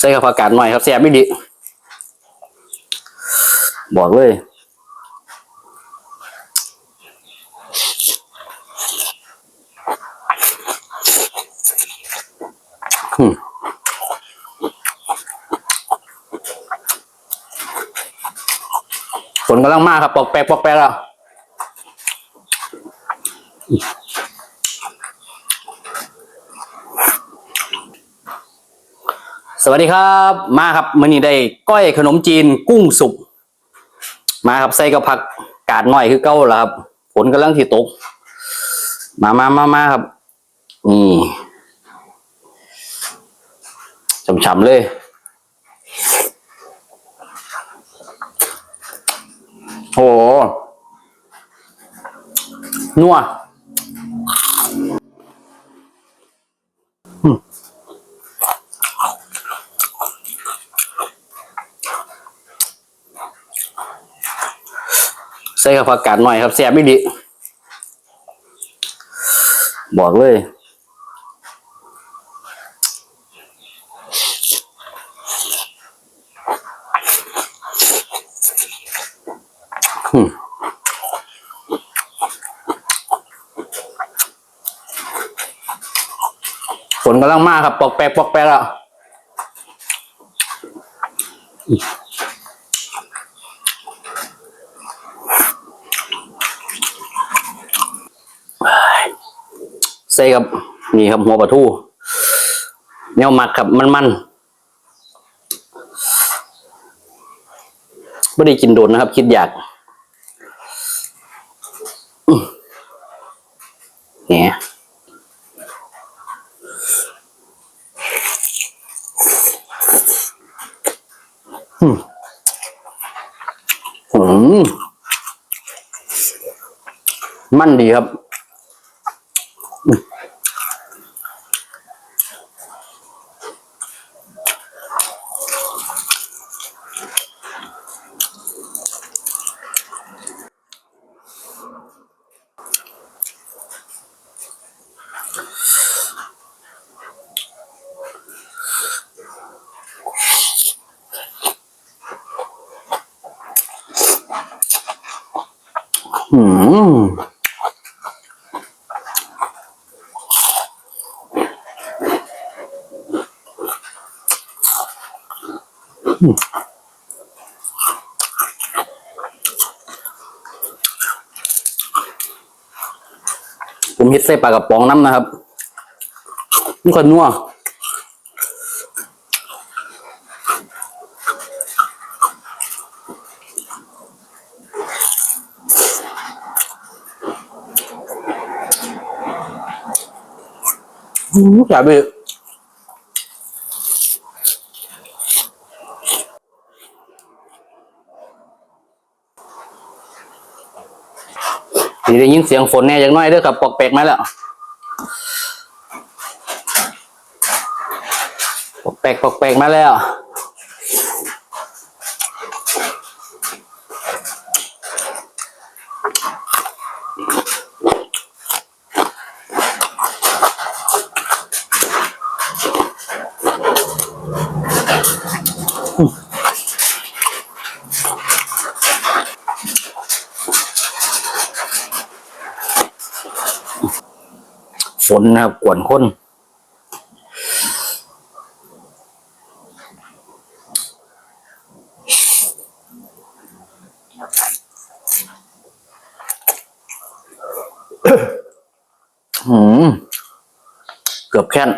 ใส่กับผักกาดหน่อยครับแซ่บไม่ดีบอกเลยอืมฝนกำลังมากครับ ปอกแปกปอกแปกแล้ว สวัสดีครับ มาครับมื้อนี้ได้ก้อยขนมจีนกุ้งสุกมาครับใส่กับผักกาดหน่อยคือเก้าล้วครับฝนกำลังที่ตก มามามามาครับนี่ฉ่ำๆเลยโหนัวอืมใส่กับผักกาดหน่อยครับแซ่บไม่ดีบอกเลยอืมฝนกำลังมาครับ ปอกแปกปอกแปกแล้ ใส่กับ นี่ครับหัวปลาทูแนวหมักครับมันมันไม่ได้กินโดนนะครับ คิดอยากเนี่ยอืมอืมมันดีครับ อืมผมเฮ็ดใส่ปลากระป๋องน้ำนะครับนี่คนนัว อืมอยากไปสิได้ยินเสียงฝนแน่อย่างน้อยเด้อครับปอกแปกมาแล้วปอกแปกปอกแปกมาแล้ว ฝนนะครับกวนคนหืมเกือบแค่น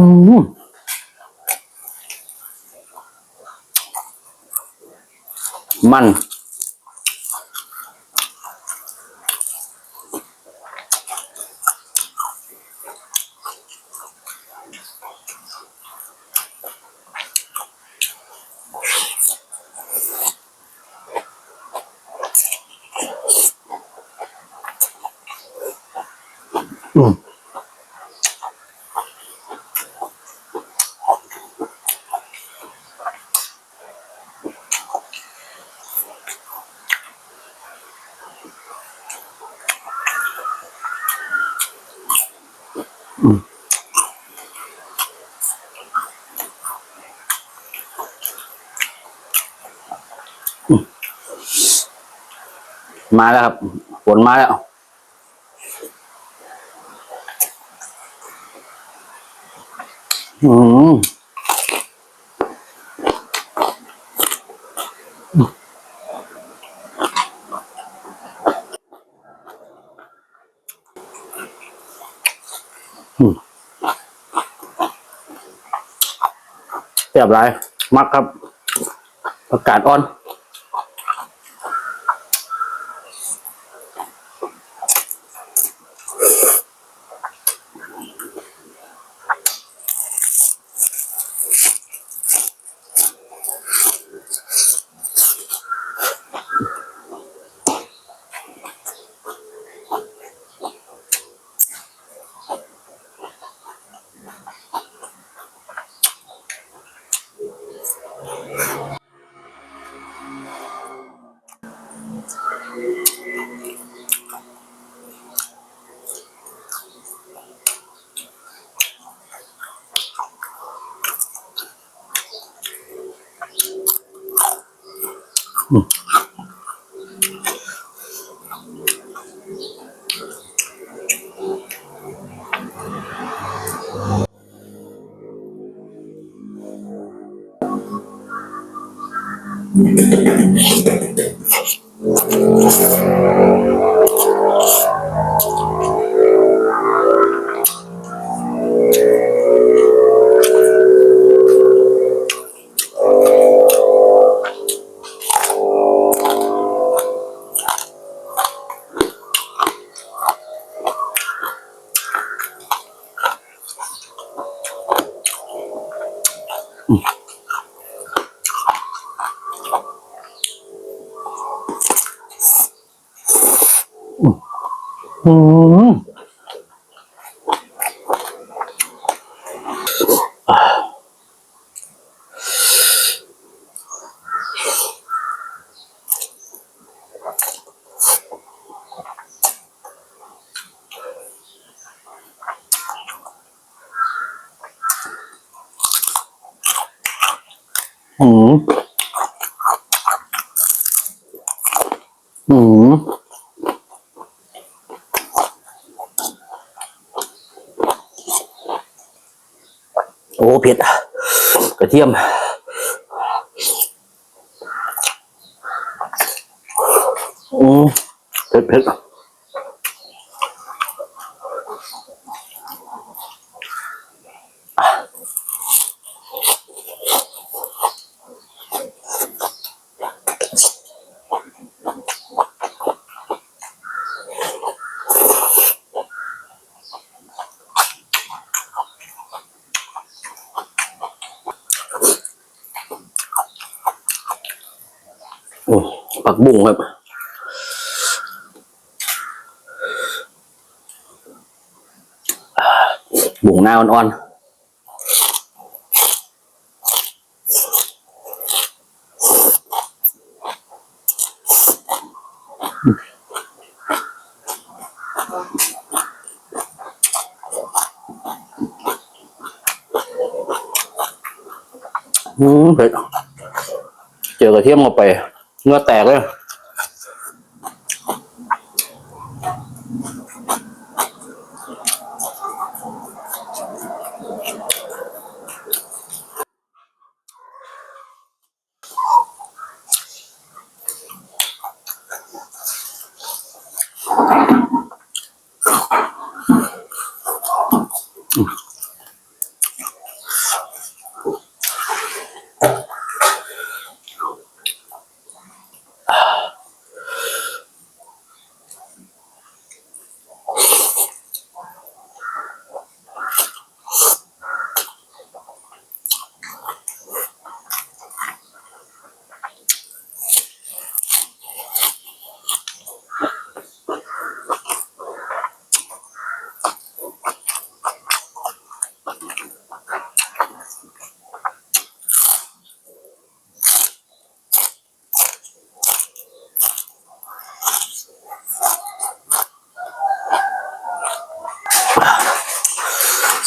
อืมมั มาแล้วครับฝนมาแล้วอืม เรียบร้อยมักครับ ประกาศอ่อน อืม อืมอืม โอ้ เผ็ดกระเทียมอืมเผ็ดเผ็ด ผักบุ้งครับ บุ้งหน้าอ่อนๆอืมเผ็ดเจอกระเทียมเข้าไป เนื้อแตกเลย อ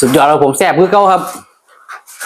สุดยอดแล้วผมแซ่บคือเก้าครับ